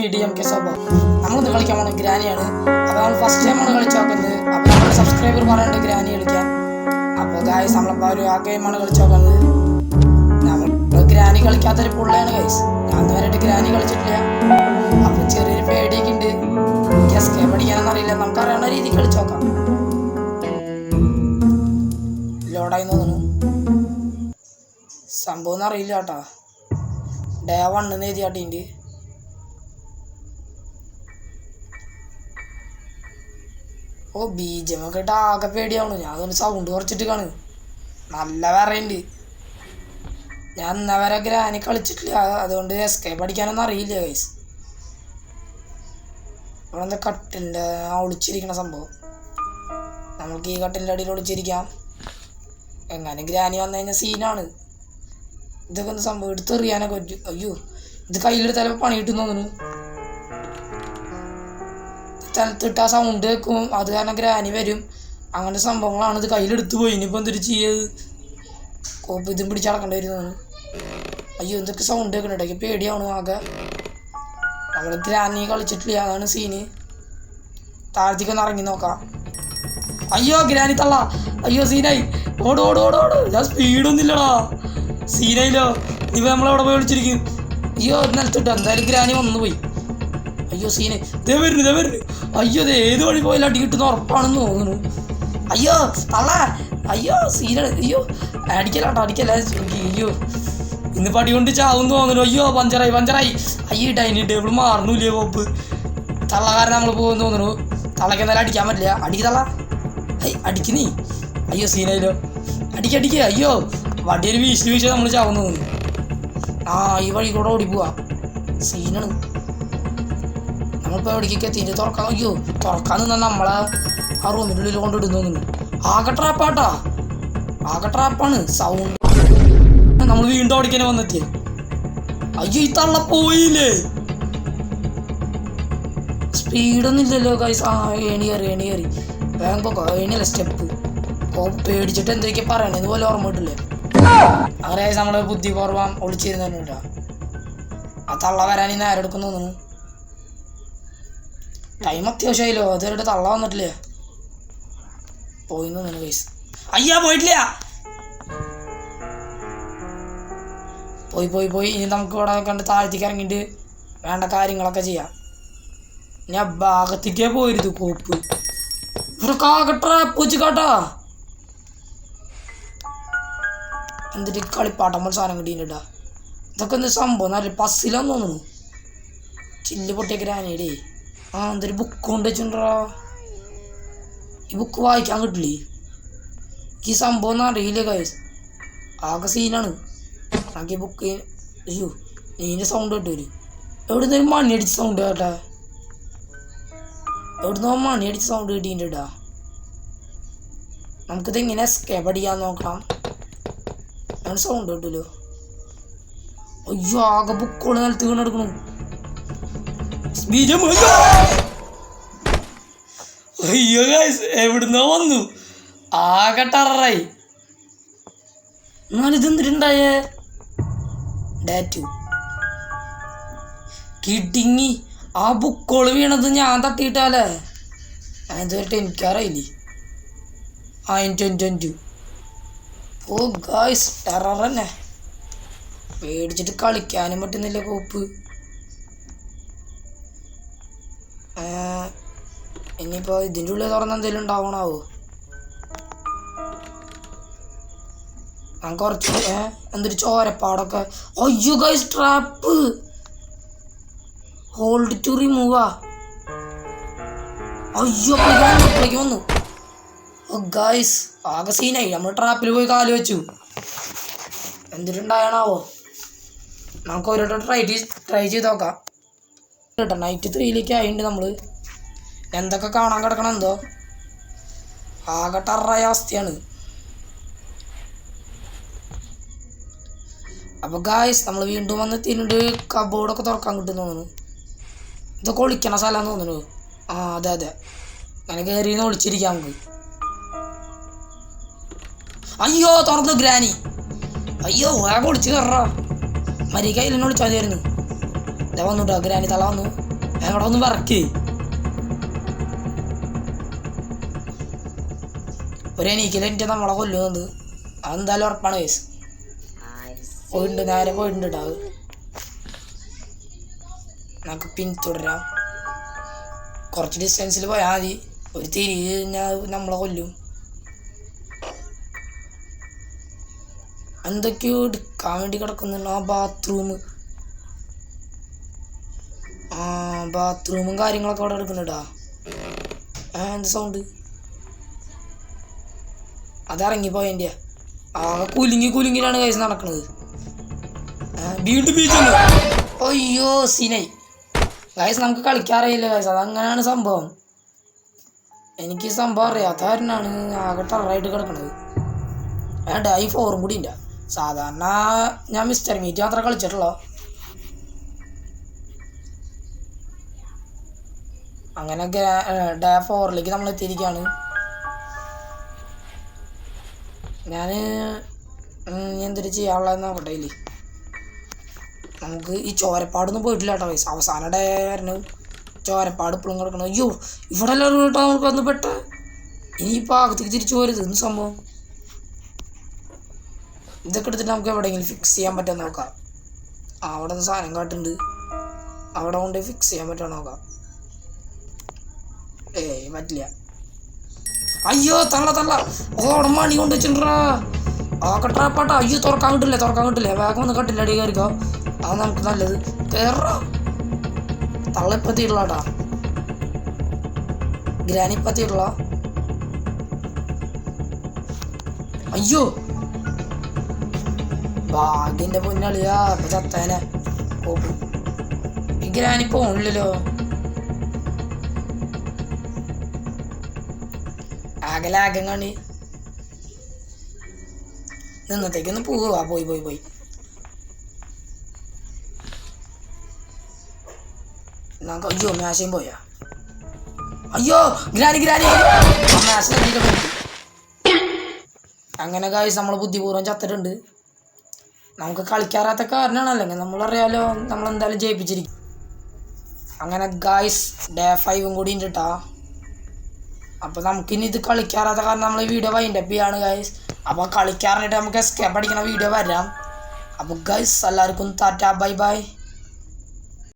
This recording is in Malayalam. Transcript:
മീഡിയം കെ സബോ ഇത് കളിക്കാൻ ഗ്രാനിയാണ്. അപ്പോൾ നമ്മൾ ഫസ്റ്റ് ടൈമാണ് കളിച്ച് നോക്കുന്നത് അപ്പോൾ നമ്മുടെ സബ്സ്ക്രൈബർ പറയുന്നുണ്ട് ഗ്രാനി കളിക്കാൻ. അപ്പോൾ ഗായ്സ് നമ്മളിപ്പോൾ ഒരു ആ ഗെയിമാണ് കളിച്ച് നോക്കുന്നത് നമ്മൾ ഗ്രാനി കളിക്കാത്തൊരു പുള്ളയാണ് ഗൈസ് ഞാൻ ഇതുവരെയായിട്ട് ഗ്രാനി കളിച്ചിട്ടില്ല. അപ്പോൾ ചെറിയൊരു പേടിയൊക്കെ ഉണ്ട് എനിക്ക് എസ്കേ പഠിക്കാനൊന്നും അറിയില്ല. നമുക്ക് അറിയാവുന്ന രീതിയിൽ കളിച്ച് നോക്കാം. ലോഡായി തോന്നുന്നു. സംഭവം അറിയില്ല കേട്ടോ. ഡേ വണ്ണെന്ന് എഴുതിയാട്ടിന്റെ ഓ ബീജമൊക്കെ ഇട്ട് ആകെ പേടിയാണ് ഞാൻ അതൊന്ന് സൗണ്ട് കുറച്ചിട്ട് കാണു നല്ല വേറെയുണ്ട് ഞാൻ ഇന്ന വരെ ഗ്രാനി കളിച്ചിട്ടില്ല. അതുകൊണ്ട് എസ്കേ പഠിക്കാനൊന്നും അറിയില്ല ഗൈസ് ഇവിടെ എന്താ കട്ടിന്റെ ഒളിച്ചിരിക്കണ സംഭവം? നമുക്ക് ഈ കട്ടിന്റെ അടിയിൽ ഒളിച്ചിരിക്കാം. എങ്ങനെ ഗ്രാനി വന്നു കഴിഞ്ഞാൽ സീനാണ് ഇതൊക്കെ ഒന്ന് സംഭവം എടുത്തെറിയാനൊക്കെ അയ്യോ ഇത് കയ്യിലെടുത്താലും പണി കിട്ടുന്നു തോന്നുന്നു. സ്ഥലത്തിട്ട് ആ സൗണ്ട് കേൾക്കും. അത് കാരണം ഗ്രാനി വരും. അങ്ങനത്തെ സംഭവങ്ങളാണ് ഇത് കയ്യിലെടുത്ത് പോയി. ഇനിയിപ്പോൾ എന്തൊരു ചെയ്യത് കോപ്പ് ഇതും പിടിച്ച് നടക്കേണ്ടി വരും അയ്യോ എന്തൊക്കെ സൗണ്ട് വെക്കണുണ്ട് പേടിയാണ് ആകെ. നമ്മൾ ഗ്രാനി കളിച്ചിട്ടില്ല? അതാണ് സീന് താഴത്തേക്കൊന്ന് ഇറങ്ങി നോക്കാം. അയ്യോ ഗ്രാനി തള്ള. അയ്യോ സീനായി ഓട് ഓട് ഓട് ഓട്. ഞാൻ സ്പീഡൊന്നും ഇല്ലടാ. സീനായില്ലോ ഇവ നമ്മളവിടെ പോയി വിളിച്ചിരിക്കും. അയ്യോ നിലത്തിട്ടോ. എന്തായാലും ഗ്രാനി വന്നു പോയി അയ്യോ സീന്. ഇതേ വരുന്നു ഇതേ വരുന്നു. അയ്യോ ഇത് ഏത് വഴി പോയാലും അടി കിട്ടുന്ന ഉറപ്പാണെന്ന് തോന്നുന്നു. അയ്യോ തള്ള. അയ്യോ സീന അയ്യോ. അടിക്കലാട്ടോ അടിക്കല. അയ്യോ. ഇന്ന് പടി കൊണ്ട് ചാവും തോന്നുന്നു. അയ്യോ പഞ്ചറായി പഞ്ചറായി. അയ്യോ ഡൈനിങ് ടേബിൾ മാറണൂല്ലേ കോപ്പ് കാരണം നമ്മൾ പോകുമെന്ന് തോന്നുന്നു. തള്ളക്ക് എന്നാലും അടിക്കാൻ പറ്റില്ല. അടിക്ക് തള്ള. അയ് അടിക്കുന്നേ അയ്യോ സീനായില്ലോ അടിക്ക് അടിക്ക്. അയ്യോ വടിയൊരു വീശി വീശി നമ്മൾ ചാവുന്നു തോന്നുന്നു. ആ ഈ വഴി കൂടെ ഓടി പോവാ സീനാണ്. നമ്മളിപ്പോൾ എവിടേക്കൊക്കെ എത്തിയിട്ട് തുറക്കാൻ നോക്കിയോ തുറക്കാൻ നമ്മളെ ആ റൂമിന്റെ ഉള്ളിൽ കൊണ്ടിടുന്നു തോന്നുന്നു. ആകെ ട്രാപ്പാട്ടാ ആകെ ട്രാപ്പാണ് സൗണ്ട് നമ്മൾ വീണ്ടും അവിടേക്കന്നെ വന്നെത്തിയേ അയ്യോ ഈ തള്ള പോയില്ലേ? സ്പീഡൊന്നും ഇല്ലല്ലോ കൈസ് ആ ഏണി കയറി ഏണി കയറി. വേഗം പോക്കോ സ്റ്റെപ്പ് പേടിച്ചിട്ട് എന്തൊക്കെ പറയണേ? ഇതുപോലെ ഓർമ്മ കിട്ടില്ലേ? അങ്ങനെ നമ്മളെ ബുദ്ധി കുറവാൻ ഒളിച്ചിരുന്നില്ല ആ തള്ള വരാൻ ഇന്ന് ആരെടുക്കുന്നു തോന്നുന്നു. ടൈം അത്യാവശ്യമായില്ലോ അതുവരെ തള്ള വന്നിട്ടില്ലേ? പോയിന്ന് തോന്നുന്നു അയ്യാ പോയിട്ടില്ല. പോയി പോയി പോയി. ഇനി നമുക്ക് ഇവിടെ കണ്ട് താഴ്ത്തേക്ക് ഇറങ്ങിയിട്ട് വേണ്ട കാര്യങ്ങളൊക്കെ ചെയ്യാം. ഞാൻ ഭാഗത്തേക്കേ പോയിരുന്നു കോപ്പ്. ഇവിടെ പൂച്ച പൂച്ചിക്കാട്ടാ എന്നിട്ട് കളിപ്പാട്ടം പോലെ സാധനം കിട്ടിയിട്ടാ ഇതൊക്കെ എന്ത് സംഭവം? നല്ല പസ്സിലാന്ന് തോന്നുന്നു. ചില്ല് പൊട്ടിയ ഗ്രാനേഡേ ആ എന്തൊരു ബുക്ക് കൊണ്ട് വെച്ചിട്ടുണ്ടാ? ഈ ബുക്ക് വായിക്കാൻ കിട്ടില്ലേ? ഈ സംഭവം ഒന്നും അറിയില്ല കൈസ് ആകെ സീനാണ് ഈ ബുക്ക് അയ്യോ നീന്റെ സൗണ്ട് കിട്ടൂര് ഒരു മണി അടിച്ച സൗണ്ട് കേട്ടാ? എവിടുന്നോ മണി അടിച്ച സൗണ്ട് കിട്ടിയിട്ടാ നമുക്കിത് എങ്ങനെ എസ്കേപ്പ് അടിക്കാൻ നോക്കാം. ഞാൻ സൗണ്ട് കിട്ടൂലോ അയ്യോ ആകെ ബുക്കുകൾ നിലത്ത് വീണെടുക്കണു അയ്യോ! ഗൈസ് എവിടുന്നോ വന്നു. ആകെ ടറായി എന്നാലും ഇതെന്തിട്ടുണ്ടായേ ഡാറ്റു കിട്ടിങ്ങി ആ ബുക്കോൾ വീണത് ഞാൻ തട്ടിയിട്ടാലേ? അതിനായിട്ട് എനിക്കറിയില്ലേ? ആ എന്റെ ഓ ഗായ്സ് ടെറർ തന്നെ പേടിച്ചിട്ട് കളിക്കാനും പറ്റുന്നില്ല കോപ്പ്. ഇനിയിപ്പോ ഇതിന്റെ ഉള്ളിൽ തുറന്ന എന്തെങ്കിലും ഉണ്ടാവണാവോ? ഞാൻ കുറച്ച് എന്തൊരു ചോരപ്പാടൊക്കെ. അയ്യോ ഗൈസ് ട്രാപ്പ് ഹോൾഡ് ടു റിമൂവാ അയ്യോ വന്നു. ഓ ഗൈസ് ആകെ സീനായി നമ്മൾ ട്രാപ്പിൽ പോയി കാൽ വെച്ചു. എന്തിട്ടുണ്ടായണാവോ നമുക്ക് ഒരു ട്രൈ ട്രൈ ചെയ്ത് നോക്കാം. കേട്ടോ നൈറ്റ് ത്രീയിലേക്ക് ആയിട്ടുണ്ട് നമ്മൾ എന്തൊക്കെ കാണാൻ കിടക്കണം എന്തോ? ആകെ ടറായ അവസ്ഥയാണ്. അപ്പോൾ ഗായ്സ് നമ്മൾ വീണ്ടും വന്ന് തിന്നിട്ട് കബോർഡൊക്കെ തുറക്കാൻ കിട്ടും തോന്നുന്നു. ഇതൊക്കെ ഒളിക്കണ സ്ഥലമാണെന്ന് തോന്നുന്നു. ആ അതെ അതെ. അങ്ങനെ കയറി ഒളിച്ചിരിക്കാം നമുക്ക്. അയ്യോ തുറന്നു ഗ്രാനി. അയ്യോ വേഗം ഒളിച്ച് കയറാ മരി കയ്യിൽ എന്നെ മതിയായിരുന്നു. ഇതാ വന്നു കേട്ടോ ഗ്രാനി തള വന്നു. അവിടെ ഒന്ന് വർക്ക് ഒരു എനിക്കലെനിക്ക് നമ്മളെ കൊല്ലുന്നത് അതെന്തായാലും ഉറപ്പാണ് കേസ് പോയിട്ടുണ്ട് നേരെ പോയിട്ടുണ്ട് കേട്ടോ അത്. നമുക്ക് പിന്തുടരാം. കുറച്ച് ഡിസ്റ്റൻസിൽ പോയാൽ മതി. ഒരു തിരി കഴിഞ്ഞാൽ നമ്മളെ കൊല്ലും. എന്തൊക്കെയോ എടുക്കാൻ വേണ്ടി കിടക്കുന്നുണ്ട് ആ ബാത്റൂം ബാത്റൂമും കാര്യങ്ങളൊക്കെ അവിടെ എടുക്കുന്നുണ്ടാ എന്ത് സൗണ്ട് അതിറങ്ങിപ്പോയതിന്റെ ആ കുലുങ്ങി കുലുങ്ങിലാണ് കൈസ് നടക്കുന്നത് വീണ്ടും ബീച്ചുണ്ട് അയ്യോ സിനൈ. ഗൈസ് നമുക്ക് കളിക്കാറിയില്ല ഗൈസ് അതങ്ങനെയാണ് സംഭവം. എനിക്ക് സംഭവം അറിയാത്ത കാരനാണ് ആകെ ടറായിട്ട് കിടക്കുന്നത് വേണ്ട ഈ ഫോറും കൂടി ഇല്ല. സാധാരണ ഞാൻ മിസ്റ്റർ മീറ്റ് മാത്രമേ കളിച്ചിട്ടുള്ളൂ. അങ്ങനെ ഡേ ഫോറിലേക്ക് നമ്മൾ എത്തിയിരിക്കുകയാണ് ഞാൻ എന്തൊരു ചെയ്യാനുള്ളതെന്ന് നോക്കട്ടെ ഇല്ലേ? നമുക്ക് ഈ ചോരപ്പാടൊന്നും പോയിട്ടില്ല കേട്ടോ വയസ്സ് അവസാന ഡേ വരണ. ചോരപ്പാട് ഇപ്പോഴും കിടക്കണം. അയ്യോ ഇവിടെ എല്ലാവരും കേട്ടോ നമുക്ക് വന്ന് പെട്ട. ഇനിയിപ്പോൾ അകത്തേക്ക് തിരിച്ചു പോരുത്. എന്ത് സംഭവം? ഇതൊക്കെ എടുത്തിട്ട് നമുക്ക് എവിടെയെങ്കിലും ഫിക്സ് ചെയ്യാൻ പറ്റുമോ നോക്കാം. അവിടെ നിന്ന് സാധനം കാട്ടുണ്ട്. അവിടെ കൊണ്ട് ഫിക്സ് ചെയ്യാൻ പറ്റുമോ നോക്കാം. ഏയ് പറ്റില്ല. അയ്യോ തള്ള തള്ള. ഓടം മണി കൊണ്ട് വെച്ചിട്ടാ ആ കട്ടാപ്പാട്ടാ അയ്യോ തുറക്കാൻ കിട്ടില്ല തുറക്കാൻ കിട്ടില്ല. വേഗം ഒന്ന് കട്ടില്ല അടി കയറിക്കോ. അത് നമുക്ക് നല്ലത്. കയറോ തള്ള ഇപ്പൊ തീരുള്ളാട്ടാ ഗ്രാനി ഇപ്പൊ തീരുള്ള അയ്യോ. ഭാഗ്യന്റെ പൊന്നളിയാ ഇപ്പൊ ചത്തേനെ. ഈ ഗ്രാനിപ്പോ പോണില്ലല്ലോ ആകെ ലാഗം കാണി നിന്നത്തേക്കൊന്ന് പോവാ. പോയി പോയി പോയി. നമുക്ക് അയ്യോ മാശയും പോയാ. അയ്യോ ഗ്രാനി ഗ്രാനി. അങ്ങനെ കാശ് നമ്മൾ ബുദ്ധിപൂർവം ചത്തിട്ടുണ്ട്. നമുക്ക് കളിക്കാറാത്ത കാരണമാണ്. അല്ലെങ്കിൽ നമ്മളറിയാലോ നമ്മളെന്തായാലും ജയിപ്പിച്ചിരിക്കും. അങ്ങനെ ഗായ്സ് ഡേ ഫൈവും കൂടി ഉണ്ട് കേട്ടോ അപ്പോൾ നമുക്കിനി ഇത് കളിക്കാറാത്ത കാരണം നമ്മൾ വീഡിയോ വൈൻഡപ്പ് ചെയ്യാണ് ഗൈസ് അപ്പോൾ കളിക്കാറായിട്ട് നമുക്ക് എസ്കേപ്പ് അടിക്കണ വീഡിയോ വരാം. അപ്പോൾ ഗൈസ് എല്ലാവർക്കും താറ്റ ബൈ ബൈ